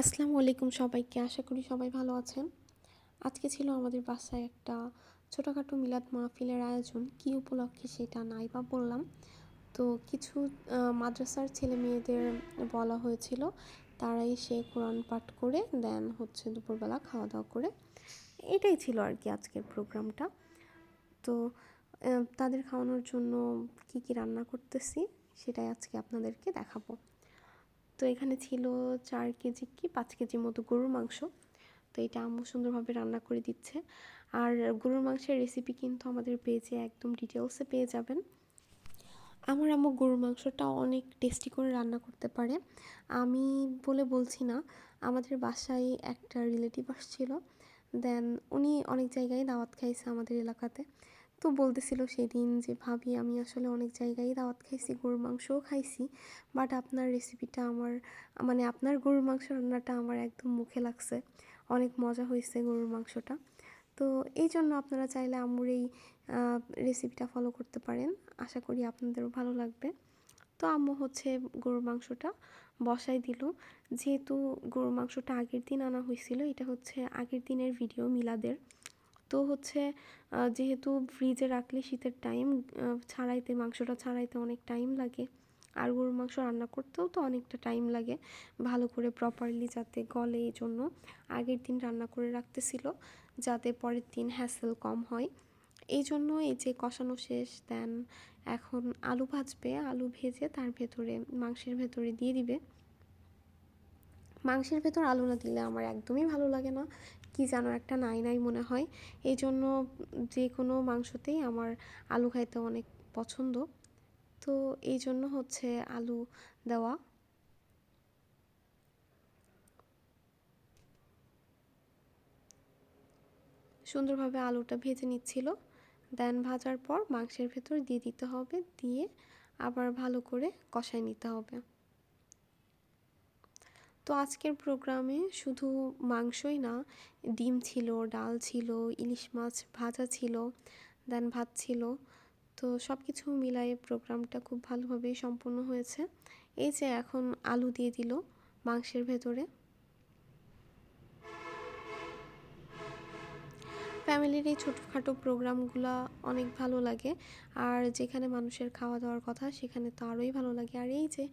আসসালামু আলাইকুম সবাইকে, আশা করি সবাই ভালো আছেন। আজকে ছিল আমাদের বাসায় একটা ছোটোখাটো মিলাদ মাহফিলের আয়োজন। কি উপলক্ষে সেটা নাই বা বললাম। তো কিছু মাদ্রাসার ছেলে মেয়েদের বলা হয়েছিল, তারাই সে কোরআন পাঠ করে, দেন হচ্ছে দুপুরবেলা খাওয়া দাওয়া করে। এটাই ছিল আর কি আজকের প্রোগ্রামটা। তো তাদের খাওয়ানোর জন্য কি কি রান্না করতেছি, সেটাই আজকে আপনাদেরকে দেখাবো। তো এখানে ছিল চার কেজি কি পাঁচ কেজি মতো গরুর মাংস। তো এটা আম্মু সুন্দরভাবে রান্না করে দিচ্ছে। আর গরুর মাংসের রেসিপি কিন্তু আমাদের পেজে একদম ডিটেলসে পেয়ে যাবেন। আমার আম্মু গরুর মাংসটা অনেক টেস্টি করে রান্না করতে পারে। আমি বলে বলছি না, আমাদের বাসায় একটা রিলেটিভ আসছিল। দেন উনি অনেক জায়গায় দাওয়াত খাইছে আমাদের এলাকাতে। তো বলতেছিল সেদিন যে, ভাবি, আমি আসলে অনেক জায়গায় দাওয়াত খাইছি, গরুর মাংসও খাইছি বাট আপনার রেসিপিটা আমার মানে আপনার গরুর মাংস রান্নাটা আমার একদম মুখে লাগছে। অনেক মজা হয়েছে গরুর মাংসটা। তো এই জন্য আপনারা চাইলে আম্মুর এই রেসিপিটা ফলো করতে পারেন। আশা করি আপনাদেরও ভালো লাগবে। তো আম্মু হচ্ছে গরুর মাংসটা বসাই দিল। যেহেতু গরুর মাংসটা আগের দিন আনা হয়েছিল, এটা হচ্ছে আগের দিনের ভিডিও মিলাদের। তো হচ্ছে যেহেতু ফ্রিজে রাখলে শীতের টাইম ছাড়াইতে, মাংসটা ছাড়াইতে অনেক টাইম লাগে। আর গরুর মাংস রান্না করতেও তো অনেকটা টাইম লাগে, ভালো করে প্রপারলি যাতে গলে এই জন্য। আগের দিন রান্না করে রাখতেছিল, যাতে পরের দিন হ্যাসেল কম হয়। এই জন্য এই যে কষানো শেষ দেন এখন আলু ভাজবে, আলু ভেজে তার ভেতরে, মাংসের ভেতরে দিয়ে দিবে। মাংসের ভেতর আলু না দিলে আমার একদমই ভালো লাগে না। কি যেন একটা নাই নাই মনে হয়। এই জন্য যে কোনো মাংসতেই আমার আলু খাইতে অনেক পছন্দ। তো এই জন্য হচ্ছে আলু দেওয়া। সুন্দরভাবে আলুটা ভেজে নিচ্ছিল। দেন ভাজার পর মাংসের ভেতর দিয়ে দিতে হবে। দিয়ে আবার ভালো করে কষায় নিতে হবে। তো আজকের প্রোগ্রামে শুধু মাংসই না, ডিম ছিল, ডাল ছিল, ইলিশ মাছ ভাজা ছিল, দেন ভাত ছিল। তো সব কিছু মিলাই প্রোগ্রামটা খুব ভালোভাবেই সম্পন্ন হয়েছে। এই যে এখন আলু দিয়ে দিল মাংসের ভেতরে। ফ্যামিলির এই ছোটোখাটো প্রোগ্রামগুলো অনেক ভালো লাগে। আর যেখানে মানুষের খাওয়া দাওয়ার কথা, সেখানে তো আরোই ভালো লাগে। আর এই যে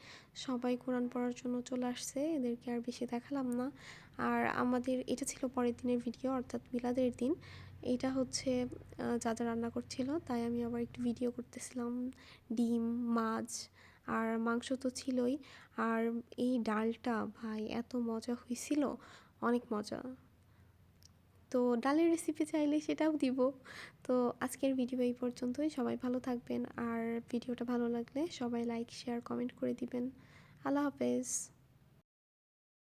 সবাই কোরআন পড়ার জন্য চলে আসছে, এদেরকে আর বেশি দেখালাম না। আর আমাদের, এটা ছিল পরের দিনের ভিডিও, অর্থাৎ বিলাদের দিন। এটা হচ্ছে যা যা রান্না করছিল, তাই আমি আবার একটু ভিডিও করতেছিলাম। ডিম, মাছ, আর মাংস তো ছিলই। আর এই ডালটা, ভাই, এত মজা হয়েছিল অনেক মজা। তো ডালের রেসিপি চাইলে সেটাও দিব। তো আজকের ভিডিও এই পর্যন্তই। সবাই ভালো থাকবেন। আর ভিডিওটা ভালো লাগলে সবাই লাইক শেয়ার কমেন্ট করে দিবেন। আল্লাহ হাফেজ।